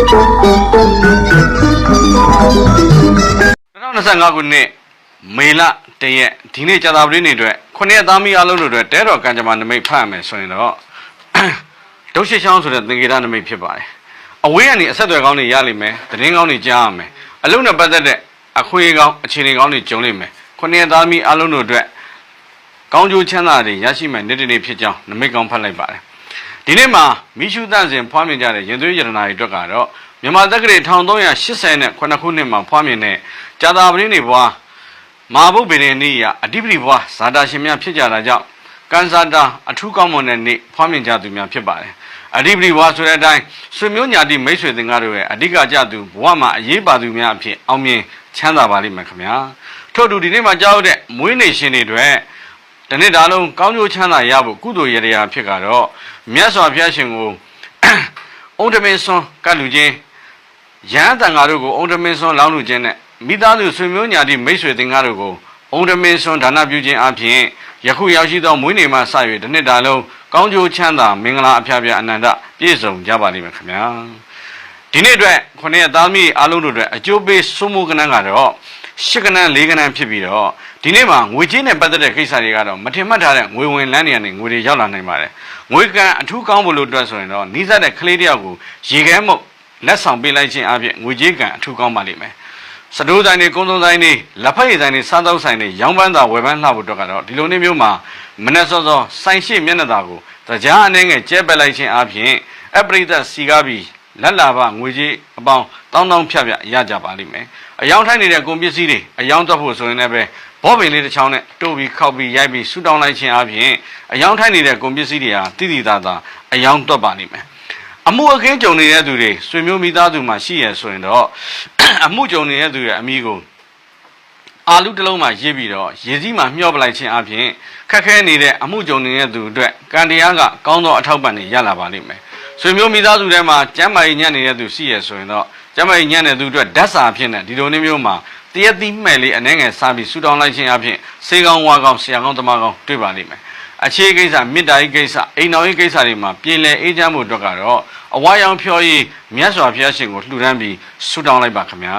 2025ခုနှစ်မေလတရက်ဒီနေ့ကြာသပတေးနေ့အတွက်ခုနှစ်ရက်သားမီးအားလုံးတို့အတွက်တဲတော်ကံကြမ္မာနမိတ်ဖတ်ရမယ်ဆိုရင်တော့ဒုရှိချောင်းဆိုတဲ့သင်္ကေတနမိတ်ဖြစ်ပါတယ်အဝေးကနေအဆက်အသွယ်ကောင်းတွေရလိမ့်မယ်သတင်းကောင်းတွေကြားရမယ်အလုံးနဲ့ပတ်သက်တဲ့အခွေကောင်းအခြေအနေကောင်းတွေကြုံလိမ့်မယ်ခုနှစ်ရက်သားမီးအားလုံးတို့အတွက်ကောင်းကျိုးချမ်းသာတွေရရှိမယ်နေ့တစ်နေ့ဖြစ်ကြောင်းနမိတ်ကောင်းဖတ်လိုက်ပါတယ် ဒီနေ့မှာမိရှုသန့်စင်ဖွားမြင်ကြတဲ့ရင်သွေးရတနာတွေအတွက်ကတော့မြန်မာတက္ကရာ1380နဲ့ခုနှစ်ခုနှစ်မှာဖွားမြင်တဲ့ကြာသာပရင်းတွေဘွားမာဘုတ်ပင်ရဲ့နေ့ရအဓိပတိဘွားဇာတာရှင်များဖြစ်ကြတာကြောင့်ကန်ဇာတာအထူးကောင်းမွန်တဲ့နေ့ဖွားမြင်ကြသူများဖြစ်ပါတယ်အဓိပတိဘွားဆိုတဲ့အတိုင်းဆွေမျိုးညာတိမိတ်ဆွေသင်္ကားတို့ရဲ့အဓိကကြသူဘဝမှာအရေးပါသူများအဖြစ်အောင်မြင်ချမ်းသာပါလိမ့်မယ်ခင်ဗျာထို့အတူဒီနေ့မှာကြောက်တဲ့မွေးနေ့ရှင်တွေအတွက် ဒီနေ့ဒါလုံးကောင်းကျိုးချမ်းသာရဖို့ကုသိုလ်ရတရားဖြစ်ကတော့မြတ်စွာဘုရားရှင်ကိုအုံတမင်းစွန်ကတ်လူချင်းရဟန်းတန်ဃာတို့ကိုအုံတမင်းဆွန်လောင်းလူခြင်းနဲ့မိသားစုဆွေမျိုးညာတိမိတ်ဆွေသင်္ကားတို့ကိုအုံတမင်းဆွန်ဒါနပြုခြင်းအပြင်ယခုရောက်ရှိသောမွေးနေ့မှစ၍တစ်နှစ်တာလုံးကောင်းကျိုးချမ်းသာမင်္ဂလာအဖျားဖျားအနန္တပြည့်စုံကြပါလိမ့်မယ်ခင်ဗျာဒီနေ့အတွက်ခုနှစ်ရက်သားသမီးအားလုံးတို့အတွက်အကျိုးပေးစွမှုကဏ္ဍကတော့ ရှစ်ကဏ္ဍလေးကဏ္ဍဖြစ်ပြီးတော့ဒီနေ့မှာငွေကြေးနဲ့ပတ်သက်တဲ့ကိစ္စတွေကတော့မထင်မှတ်ထားတဲ့ငွေဝင်လန်းနေရတဲ့ငွေတွေရောက်လာနိုင်ပါတယ်ငွေကန်အထူးကောင်းဖို့လို့အတွက်ဆိုရင်တော့နီးစပ်တဲ့ကလေးတယောက်ကိုရေခဲမှုတ်လက်ဆောင်ပေးလိုက်ခြင်းအပြင်ငွေကြေးကံအထူးကောင်းပါလိမ့်မယ်။စတိုးဆိုင်တွေကုန်းသုံးဆိုင်တွေလက်ဖက်ရည်ဆိုင်တွေစားသောက်ဆိုင်တွေရောင်းပန်းသာဝယ်ပန်းလှဖို့အတွက်ကတော့ဒီလိုနေ့မျိုးမှာမနေ့စောစောဆိုင်ရှိမျက်နှာသာကိုတရားအနေငယ်ကျဲပက်လိုက်ခြင်းအပြင်အပရိသတ်စီကားပြီးလက်လာပငွေကြေးအပေါင်း တောင်းတောင်းဖြတ်ဖြတ်ရကြပါလိမ့်မယ်။အယောင်ထိုင်းနေတဲ့ကုန်ပစ္စည်းတွေအယောင်တက်ဖို့ဆိုရင်လည်းပဲဘောပင်လေးတစ်ချောင်းနဲ့တိုးပြီးခောက်ပြီးရိုက်ပြီးဆူတောင်းလိုက်ခြင်းအပြင်အယောင်ထိုင်းနေတဲ့ကုန်ပစ္စည်းတွေဟာတိတိသားသားအယောင်တွက်ပါလိမ့်မယ်။အမှုအခင်းကြုံနေတဲ့သူတွေဆွေမျိုးမိသားစုမှာရှိရဆိုရင်တော့အမှုကြုံနေတဲ့သူရဲ့အမိကိုအာလူတစ်လုံးမှာရေးပြီးတော့ရေစည်းမှာမျှောပလိုက်ခြင်းအပြင်ခက်ခဲနေတဲ့အမှုကြုံနေတဲ့သူအတွက်ကံတရားကကောင်းသောအထောက်ပံ့တွေရလာပါလိမ့်မယ်ဆွေမျိုးမိသားစုထဲမှာကျမ်းမာရေးညံ့နေတဲ့သူရှိရဆိုရင်တော့ ကျမ်းမာရေးညံ့တဲ့သူအတွက်ဓာတ်စာအဖြစ်နဲ့ဒီလိုနေ့မျိုးမှာတရက်သီးမှဲ့လေးအနှဲငယ်စားပြီးဆူတောင်းလိုက်ခြင်းအပြင်စေကောင်းဝါကောင်းဆရာကောင်းတမကောင်းတွေ့ပါလိမ့်မယ်အခြေကိစ္စမေတ္တာရေးကိစ္စအိမ်တော်ရေးကိစ္စတွေမှာပြည်လည်အေးချမ်းမှုအတွက်ကတော့အဝါရောင်ဖြောရေးမြတ်စွာဘုရားရှင်ကိုလှူဒန်းပြီးဆုတောင်းလိုက်ပါခင်ဗျာ